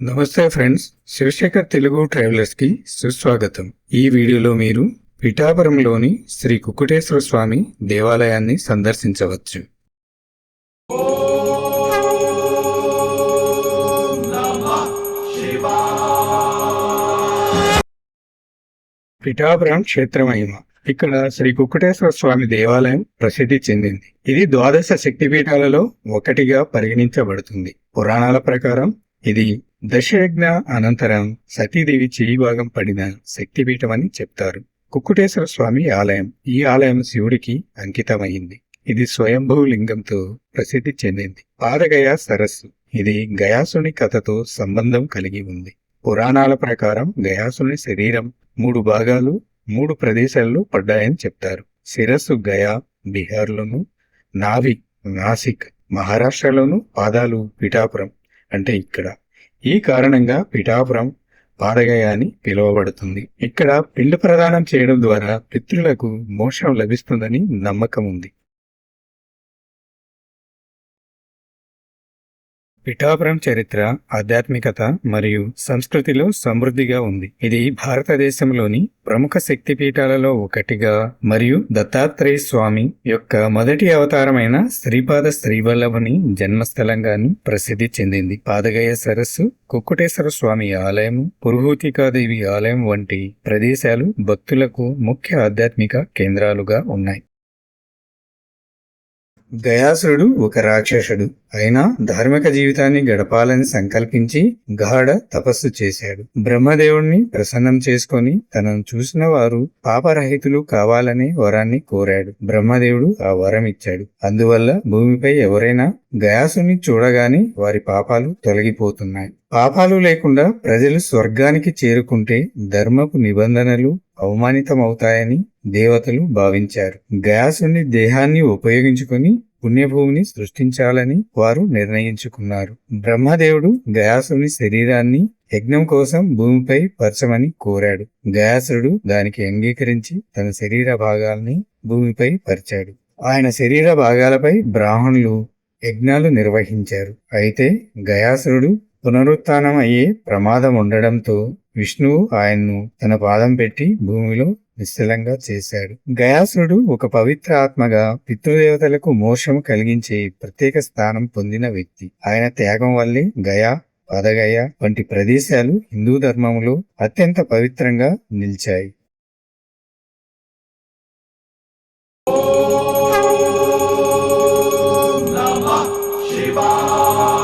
నమస్తే ఫ్రెండ్స్ శివశేఖర్ తెలుగు ట్రావెలర్స్కి సుస్వాగతం. ఈ వీడియోలో మీరు పిఠాపురంలోని శ్రీ కుక్కుటేశ్వర స్వామి దేవాలయాన్ని సందర్శించవచ్చు. పిఠాపురం క్షేత్రమహిమ ఇక్కడ శ్రీ కుక్కుటేశ్వర స్వామి దేవాలయం ప్రసిద్ధి చెందింది. ఇది ద్వాదశ శక్తిపీఠాలలో ఒకటిగా పరిగణించబడుతుంది. పురాణాల ప్రకారం ఇది దశయజ్ఞ అనంతరం సతీదేవి చేయి భాగం పడిన శక్తిపీఠం అని చెప్తారు. కుక్కుటేశ్వర స్వామి ఆలయం ఈ ఆలయం శివుడికి అంకితమైంది. ఇది స్వయంభూ లింగంతో ప్రసిద్ధి చెందింది. పాదగయ సరస్సు. ఇది గయాసుని కథతో సంబంధం కలిగి ఉంది. పురాణాల ప్రకారం గయాసుని శరీరం మూడు భాగాలు మూడు ప్రదేశాల్లో పడ్డాయని చెప్తారు. శిరస్సు గయా బీహార్లోను నావిక్ నాసిక్ మహారాష్ట్రలోను పాదాలు పిఠాపురం అంటే ఇక్కడ. ఈ కారణంగా పిఠాపురం పాడగయ అని పిలువబడుతుంది. ఇక్కడ పిండ ప్రదానం చేయడం ద్వారా పితృలకు మోక్షం లభిస్తుందని నమ్మకం ఉంది. పిఠాపురం చరిత్ర ఆధ్యాత్మికత మరియు సంస్కృతిలో సమృద్ధిగా ఉంది. ఇది భారతదేశంలోని ప్రముఖ శక్తిపీఠాలలో ఒకటిగా మరియు దత్తాత్రేయ స్వామి యొక్క మొదటి అవతారమైన శ్రీపాద శ్రీవల్లభుని జన్మస్థలంగాను ప్రసిద్ధి చెందింది. పాదగయ సరస్సు కుక్కుటేశ్వర స్వామి ఆలయం పురుహూతికాదేవి ఆలయం వంటి ప్రదేశాలు భక్తులకు ముఖ్య ఆధ్యాత్మిక కేంద్రాలుగా ఉన్నాయి. గయాసురుడు ఒక రాక్షసుడు. అయినా ధార్మిక జీవితాన్ని గడపాలని సంకల్పించి గాఢ తపస్సు చేశాడు. బ్రహ్మదేవుణ్ణి ప్రసన్నం చేసుకొని తనను చూసిన వారు పాపరహితులు కావాలనే వరాన్ని కోరాడు. బ్రహ్మదేవుడు ఆ వరం ఇచ్చాడు. అందువల్ల భూమిపై ఎవరైనా గయాసుని చూడగానే వారి పాపాలు తొలగిపోతున్నాయి. పాపాలు లేకుండా ప్రజలు స్వర్గానికి చేరుకుంటే ధర్మపు నిబంధనలు అవమానితమవుతాయని దేవతలు భావించారు. గయాసుని దేహాన్ని ఉపయోగించుకొని పుణ్యభూమిని సృష్టించాలని వారు నిర్ణయించుకున్నారు. బ్రహ్మదేవుడు గయాసుని శరీరాన్ని యజ్ఞం కోసం భూమిపై పరచమని కోరాడు. గయాసుడు దానికి అంగీకరించి తన శరీర భాగాల్ని భూమిపై పరిచాడు. ఆయన శరీర భాగాలపై బ్రాహ్మణులు యజ్ఞాలు నిర్వహించారు. అయితే గయాసురుడు పునరుత్థానం అయ్యే ప్రమాదం ఉండడంతో విష్ణువు ఆయన్ను తన పాదం పెట్టి భూమిలో నిశ్చలంగా చేశాడు. గయాసురుడు ఒక పవిత్ర ఆత్మగా పితృదేవతలకు మోక్షము కలిగించే ప్రత్యేక స్థానం పొందిన వ్యక్తి. ఆయన త్యాగం వల్లే గయా పదగయ వంటి ప్రదేశాలు హిందూ ధర్మంలో అత్యంత పవిత్రంగా నిలిచాయి. శివా